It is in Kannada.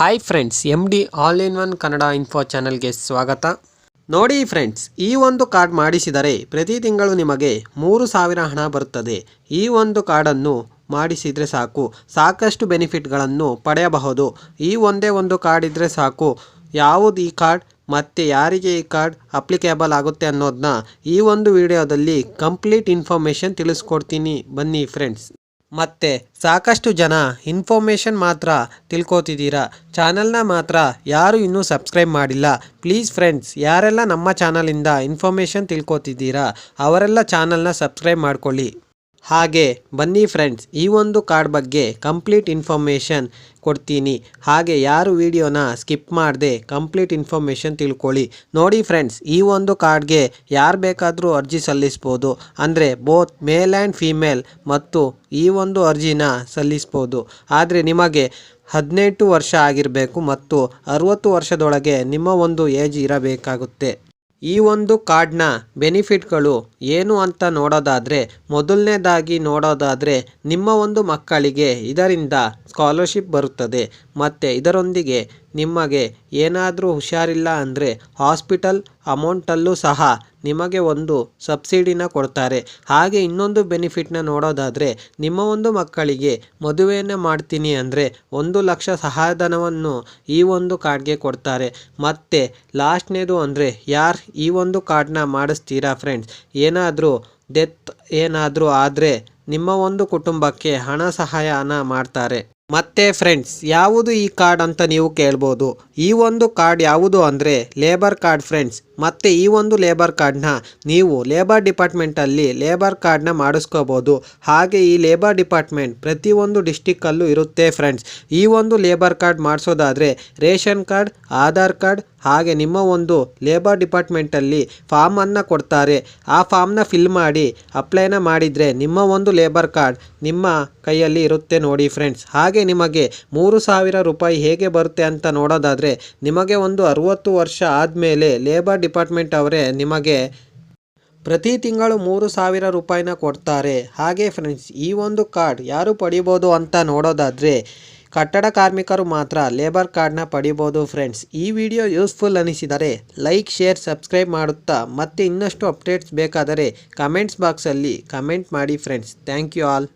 Hi friends M D all in one Kannada info ಚಾನಲ್ಗೆ ಸ್ವಾಗತ. ನೋಡಿ ಫ್ರೆಂಡ್ಸ್ ಈ ಒಂದು ಕಾರ್ಡ್ ಮಾಡಿಸಿದರೆ ಪ್ರತಿ ತಿಂಗಳು ನಿಮಗೆ ಮೂರು ಸಾವಿರ ಹಣ ಬರುತ್ತದೆ. ಈ ಒಂದು ಕಾರ್ಡನ್ನು ಮಾಡಿಸಿದರೆ ಸಾಕು. ಸಾಕಷ್ಟು ಬೆನಿಫಿಟ್ಗಳನ್ನು ಪಡೆಯಬಹುದು. ಈ ಒಂದೇ ಒಂದು ಕಾರ್ಡ್ ಇದ್ದರೆ ಸಾಕು. ಯಾವುದು ಈ ಕಾರ್ಡ್ ಮತ್ತು ಯಾರಿಗೆ ಈ ಕಾರ್ಡ್ ಅಪ್ಲಿಕೇಬಲ್ ಆಗುತ್ತೆ ಅನ್ನೋದನ್ನ ಈ ಒಂದು ವಿಡಿಯೋದಲ್ಲಿ ಕಂಪ್ಲೀಟ್ ಇನ್ಫಾರ್ಮೇಷನ್ ತಿಳಿಸ್ಕೊಡ್ತೀನಿ. ಬನ್ನಿ ಫ್ರೆಂಡ್ಸ್ ಮತ್ತೆ ಸಾಕಷ್ಟು ಜನ ಇನ್ಫಾರ್ಮೇಷನ್ ಮಾತ್ರ ತಿಳ್ಕೊತಿದ್ದೀರಾ? ಚಾನಲ್ನ ಮಾತ್ರ ಯಾರು ಇನ್ನೂ ಸಬ್ಸ್ಕ್ರೈಬ್ ಮಾಡಿಲ್ಲ? ಪ್ಲೀಸ್ ಫ್ರೆಂಡ್ಸ್, ಯಾರೆಲ್ಲ ನಮ್ಮ ಚಾನಲಿಂದ ಇನ್ಫಾರ್ಮೇಷನ್ ತಿಳ್ಕೊತಿದ್ದೀರಾ, ಅವರೆಲ್ಲ ಚಾನಲ್ನ ಸಬ್ಸ್ಕ್ರೈಬ್ ಮಾಡ್ಕೊಳ್ಳಿ. ಹಾಗೆ, ಬನ್ನಿ ಫ್ರೆಂಡ್ಸ್, ಈ ಒಂದು ಕಾರ್ಡ್ ಬಗ್ಗೆ ಕಂಪ್ಲೀಟ್ ಇನ್ಫಾರ್ಮೇಷನ್ ಕೊಡ್ತೀನಿ. ಹಾಗೆ, ಯಾರು ವಿಡಿಯೋನ ಸ್ಕಿಪ್ ಮಾಡದೆ ಕಂಪ್ಲೀಟ್ ಇನ್ಫಾರ್ಮೇಷನ್ ತಿಳ್ಕೊಳ್ಳಿ. ನೋಡಿ ಫ್ರೆಂಡ್ಸ್, ಈ ಒಂದು ಕಾರ್ಡ್ಗೆ ಯಾರು ಬೇಕಾದರೂ ಅರ್ಜಿ ಸಲ್ಲಿಸ್ಬೋದು. ಅಂದರೆ ಬೋತ್ ಮೇಲ್ ಆ್ಯಂಡ್ ಫೀಮೇಲ್ ಮತ್ತು ಈ ಒಂದು ಅರ್ಜಿನ ಸಲ್ಲಿಸ್ಬೋದು. ಆದರೆ ನಿಮಗೆ ಹದಿನೆಂಟು ವರ್ಷ ಆಗಿರಬೇಕು ಮತ್ತು ಅರುವತ್ತು ವರ್ಷದೊಳಗೆ ನಿಮ್ಮ ಒಂದು ಏಜ್ ಇರಬೇಕಾಗುತ್ತೆ. ಈ ಒಂದು ಕಾರ್ಡ್ನ ಬೆನಿಫಿಟ್ಗಳು ಏನು ಅಂತ ನೋಡೋದಾದರೆ, ಮೊದಲನೇದಾಗಿ ನೋಡೋದಾದರೆ ನಿಮ್ಮ ಒಂದು ಮಕ್ಕಳಿಗೆ ಇದರಿಂದ ಸ್ಕಾಲರ್ಶಿಪ್ ಬರುತ್ತದೆ. ಮತ್ತು ಇದರೊಂದಿಗೆ ನಿಮಗೆ ಏನಾದರೂ ಹುಷಾರಿಲ್ಲ ಅಂದರೆ ಹಾಸ್ಪಿಟಲ್ ಅಮೌಂಟಲ್ಲೂ ಸಹ ನಿಮಗೆ ಒಂದು ಸಬ್ಸಿಡಿನ ಕೊಡ್ತಾರೆ. ಹಾಗೆ ಇನ್ನೊಂದು ಬೆನಿಫಿಟ್ನ ನೋಡೋದಾದರೆ, ನಿಮ್ಮ ಒಂದು ಮಕ್ಕಳಿಗೆ ಮದುವೆಯನ್ನು ಮಾಡ್ತೀನಿ ಅಂದರೆ ಒಂದು ಲಕ್ಷ ಸಹಾಯಧನವನ್ನು ಈ ಒಂದು ಕಾರ್ಡ್ಗೆ ಕೊಡ್ತಾರೆ. ಮತ್ತು ಲಾಸ್ಟ್ನೇದು ಅಂದರೆ, ಯಾರು ಈ ಒಂದು ಕಾರ್ಡ್ನ ಮಾಡಿಸ್ತೀರಾ ಫ್ರೆಂಡ್ಸ್ ಏನಾದರೂ ಡೆತ್ ಏನಾದರೂ ಆದರೆ ನಿಮ್ಮ ಒಂದು ಕುಟುಂಬಕ್ಕೆ ಹಣ ಸಹಾಯನ ಮಾಡ್ತಾರೆ. ಮತ್ತೆ ಫ್ರೆಂಡ್ಸ್ ಯಾವುದು ಈ ಕಾರ್ಡ್ ಅಂತ ನೀವು ಕೇಳ್ಬೋದು. ಈ ಒಂದು ಕಾರ್ಡ್ ಯಾವುದು ಅಂದರೆ ಲೇಬರ್ ಕಾರ್ಡ್ ಫ್ರೆಂಡ್ಸ್ ಮತ್ತು ಈ ಒಂದು ಲೇಬರ್ ಕಾರ್ಡ್ನ ನೀವು ಲೇಬರ್ ಡಿಪಾರ್ಟ್ಮೆಂಟಲ್ಲಿ ಲೇಬರ್ ಕಾರ್ಡ್ನ ಮಾಡಿಸ್ಕೋಬೋದು. ಹಾಗೆ ಈ ಲೇಬರ್ ಡಿಪಾರ್ಟ್ಮೆಂಟ್ ಪ್ರತಿಯೊಂದು ಡಿಸ್ಟಿಕ್ಕಲ್ಲೂ ಇರುತ್ತೆ ಫ್ರೆಂಡ್ಸ್ ಈ ಒಂದು ಲೇಬರ್ ಕಾರ್ಡ್ ಮಾಡಿಸೋದಾದರೆ ರೇಷನ್ ಕಾರ್ಡ್, ಆಧಾರ್ ಕಾರ್ಡ್ ಹಾಗೆ ನಿಮ್ಮ ಒಂದು ಲೇಬರ್ ಡಿಪಾರ್ಟ್ಮೆಂಟಲ್ಲಿ ಫಾರ್ಮನ್ನು ಕೊಡ್ತಾರೆ. ಆ ಫಾರ್ಮ್ನ ಫಿಲ್ ಮಾಡಿ ಅಪ್ಲೈನ ಮಾಡಿದರೆ ನಿಮ್ಮ ಒಂದು ಲೇಬರ್ ಕಾರ್ಡ್ ನಿಮ್ಮ ಕೈಯಲ್ಲಿ ಇರುತ್ತೆ ನೋಡಿ ಫ್ರೆಂಡ್ಸ್ ಹಾಗೆ ನಿಮಗೆ ಮೂರು ಸಾವಿರ ರೂಪಾಯಿ ಹೇಗೆ ಬರುತ್ತೆ ಅಂತ ನೋಡೋದಾದರೆ ನಿಮಗೆ ಒಂದು ಅರುವತ್ತು ವರ್ಷ ಆದಮೇಲೆ ಲೇಬರ್ ಡಿಪಾರ್ಟ್ಮೆಂಟ್ ಅವರೇ ನಿಮಗೆ ಪ್ರತಿ ತಿಂಗಳು ಮೂರು ಸಾವಿರ ರೂಪಾಯಿನ ಕೊಡ್ತಾರೆ. ಹಾಗೆ ಫ್ರೆಂಡ್ಸ್ ಈ ಒಂದು ಕಾರ್ಡ್ ಯಾರು ಪಡಿಬೋದು ಅಂತ ನೋಡೋದಾದರೆ ಕಟ್ಟಡ ಕಾರ್ಮಿಕರು ಮಾತ್ರ ಲೇಬರ್ ಕಾರ್ಡ್ನ ಪಡಿಬೋದು ಫ್ರೆಂಡ್ಸ್ ಈ ವಿಡಿಯೋ ಯೂಸ್ಫುಲ್ ಅನಿಸಿದರೆ ಲೈಕ್ ಶೇರ್ ಸಬ್ಸ್ಕ್ರೈಬ್ ಮಾಡುತ್ತಾ ಮತ್ತೆ ಇನ್ನಷ್ಟು ಅಪ್ಡೇಟ್ಸ್ ಬೇಕಾದರೆ ಕಮೆಂಟ್ಸ್ ಬಾಕ್ಸಲ್ಲಿ ಕಮೆಂಟ್ ಮಾಡಿ ಫ್ರೆಂಡ್ಸ್ ಥ್ಯಾಂಕ್ ಯು ಆಲ್